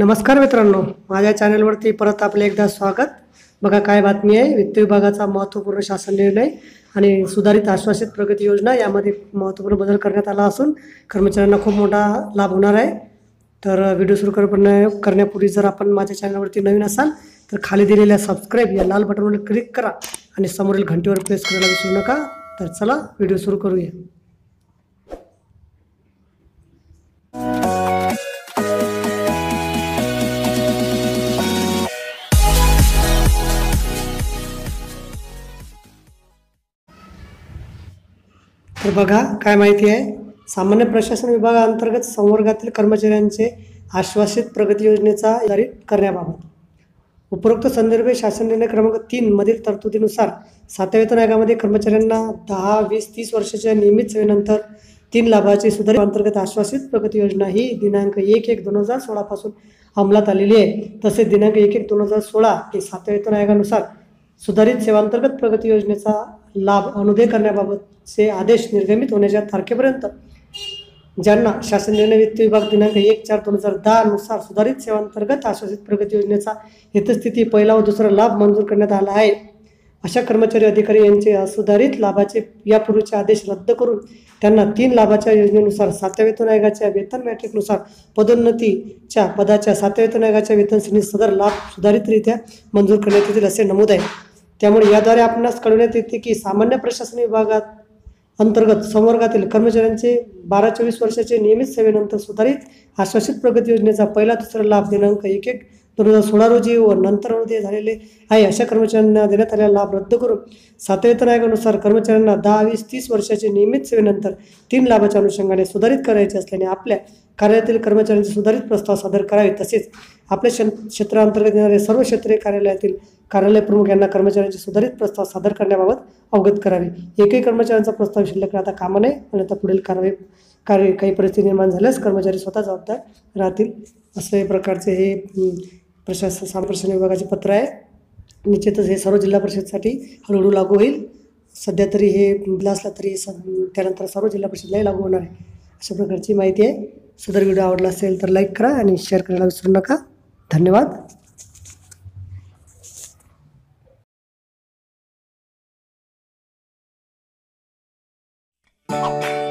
नमस्कार मित्रांनो. माझ्या चॅनलवरती परत आपले एकदा स्वागत. बघा काय बातमी आहे? वित्त विभागाचा महत्त्वपूर्ण शासन निर्णय आणि सुधारित आश्वासित प्रगती योजना यामध्ये महत्त्वपूर्ण बदल करण्यात आला असून कर्मचाऱ्यांना खूप मोठा लाभ होणार आहे. तर व्हिडिओ सुरू करण्या करण्यापूर्वी जर आपण माझ्या चॅनलवरती नवीन असाल तर खाली दिलेल्या सबस्क्राईब या लाल बटनवर क्लिक करा आणि समोरील घंटीवर प्रेस करायला विसरू नका. तर चला व्हिडिओ सुरू करूया. तर बघा काय माहिती आहे? सामान्य प्रशासन विभागाअंतर्गत संवर्गातील कर्मचाऱ्यांचे आश्वासित प्रगती योजनेचा जारी करण्याबाबत. उपरोक्त संदर्भे शासन निर्णय क्रमांक तीन मधील तरतुदीनुसार सातव्या वेतन आयोगामध्ये कर्मचाऱ्यांना दहा वीस तीस वर्षाच्या नियमित सेवेनंतर तीन लाभाची सुधारित अंतर्गत आश्वासित प्रगती योजना ही दिनांक एक एक दोन हजार सोळापासून अंमलात आलेली आहे. तसेच दिनांक एक एक दोन हजार सोळा ते सातव्या वेतन आयोगानुसार सुधारित सेवांतर्गत प्रगती योजनेचा लाभ अनुदय करण्याबाबतचे आदेश निर्गमित होण्याच्या तारखेपर्यंत ज्यांना शासन निर्णय वित्त विभाग दिनांक एक चार दोन हजार दहा नुसार सुधारित सेवांतर्गत आश्वासित प्रगती योजनेचा हितस्थिती पहिला व दुसरा लाभ मंजूर करण्यात आला आहे. अशा कर्मचारी अधिकारी यांचे असुधारित लाभाचे यापूर्वीचे आदेश रद्द करून त्यांना तीन लाभाच्या योजनेनुसार सातव्या वेतन आयोगाच्या वेतन मॅट्रिकनुसार पदोन्नतीच्या पदाच्या सातव्या वेतन आयोगाच्या वेतन श्रेणी सदर लाभ सुधारितरित्या मंजूर करण्यात येतील असे नमूद आहे. त्यामुळे याद्वारे आपणास कळवण्यात येते की सामान्य प्रशासन विभागात अंतर्गत संवर्गातील कर्मचाऱ्यांचे बारा चोवीस वर्षाचे नियमित सेवेनंतर सुधारित आश्वासित प्रगती योजनेचा पहिला दुसरा लाभ दिनांक एक एक दोन हजार सोळा रोजी व नंतर रोजी झालेले आहे. अशा कर्मचाऱ्यांना देण्यात आलेला लाभ रद्द करून सातवेतन आयोगानुसार कर्मचाऱ्यांना दहा वीस तीस वर्षाचे नियमित सेवेनंतर तीन लाभाच्या अनुषंगाने सुधारित करायचे असल्याने आपल्या कार्यालयातील कर्मचाऱ्यांचे सुधारित प्रस्ताव सादर करावे. तसेच आपल्या क्षेत्रांतर्गत येणारे सर्व क्षेत्रीय कार्यालयातील कार्यालय प्रमुख यांना कर्मचाऱ्यांचे सुधारित प्रस्ताव सादर करण्याबाबत अवगत करावे. एकही कर्मचाऱ्यांचा प्रस्ताव शिल्लक राहता कामा नये आणि आता पुढील कारवाई कार्य काही परिस्थिती निर्माण झाल्यास कर्मचारी स्वतः जबाबदार राहतील असे प्रकारचे हे प्रशासन सामप्रशासन विभागाचे पत्र आहे. निश्चितच हे सर्व जिल्हा परिषदसाठी हळूहळू लागू होईल. सध्या तरी हे असला तरी स त्यानंतर सर्व जिल्हा परिषदलाही लागू होणार आहे. अशा प्रकारची माहिती आहे. सुधार व्हिडिओ आवडला असेल तर लाईक करा आणि शेअर करायला विसरू नका. धन्यवाद. Thank